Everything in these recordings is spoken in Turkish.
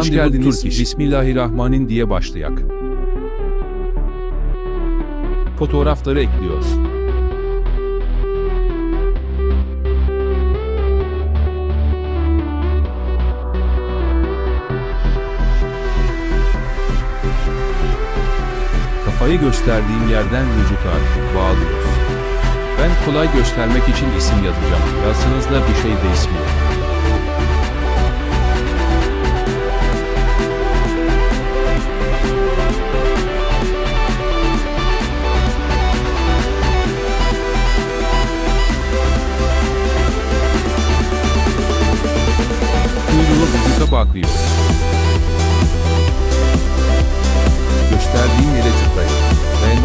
Hoş geldiniz. Bismillahirrahmanirrahim diye başlayak. Fotoğrafları ekliyoruz. Kafayı gösterdiğim yerden vücuta bağlıyoruz. Ben kolay göstermek için isim yazacağım. Yazsanız da bir şey değişmiyor.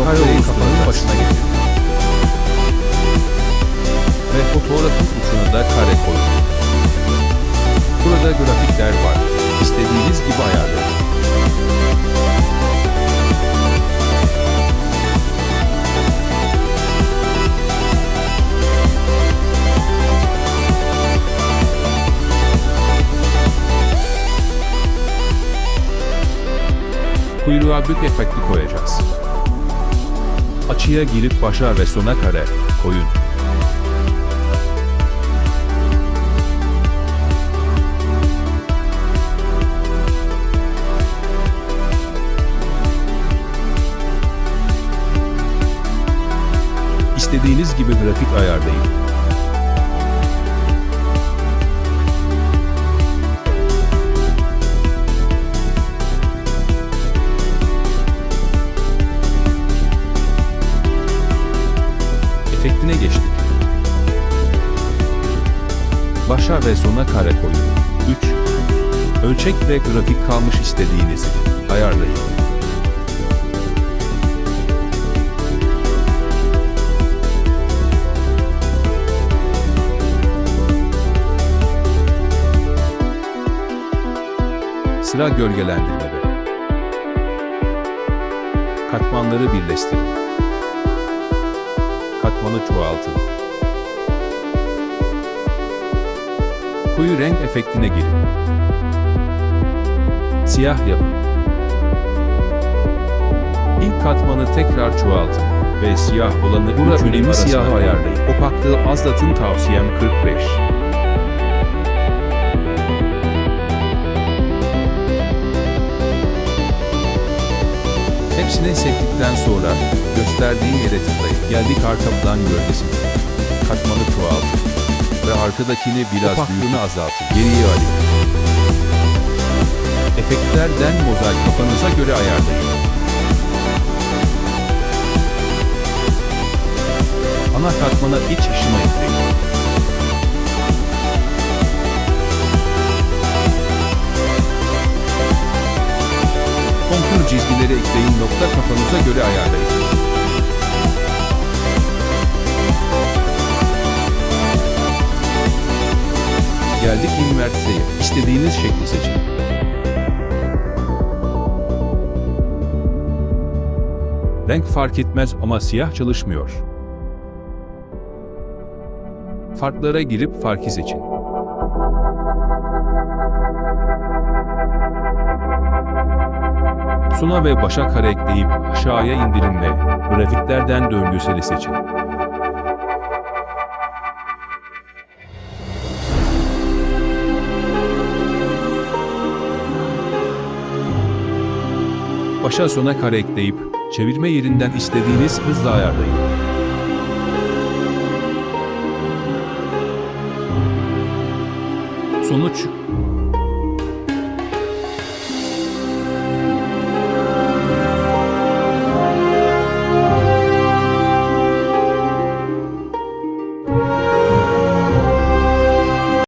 Noktayı kafanın başına getirin. Ve fotoğrafın ucuna da kare koyun. Burada grafikler var. İstediğiniz gibi ayarlayın. Kuyruğa bük efekti koyacağız. Açıya girip başa ve sona kare koyun. İstediğiniz gibi grafik ayarlayın. Efektine geçtik. Başa ve sona kare koyun. 3. Ölçek ve grafik kalmış istediğinizi ayarlayın. Sıra gölgelendirmede. Katmanları birleştirin. Katmanı çoğaltın. Koyu renk efektine gelin. Siyah yapın. İlk katmanı tekrar çoğaltın ve siyah olanı Burada önemli siyahı ayarlayın. Opaklığı azlatın tavsiyem 45. Hepsini sektikten sonra gösterdiğim yere tıklayın. Geldik arka plan gölgesine. Katmanı çoğaltın. Ve arkadakini biraz büyüğünü azaltın. Geriye alayım. Efektlerden mozaik kafanıza göre ayarlayın. Ana katmana iç ışıma çizgileri ekleyin nokta kafanıza göre ayarlayın. Geldik inverteye. İstediğiniz şekli seçin. Renk fark etmez ama siyah çalışmıyor. Farklara girip farkı seçin. Sona ve başa kare ekleyip aşağıya indirin ve grafiklerden döngüseli seçin. Başa sona kare ekleyip çevirme yerinden istediğiniz hızla ayarlayın. Sonuç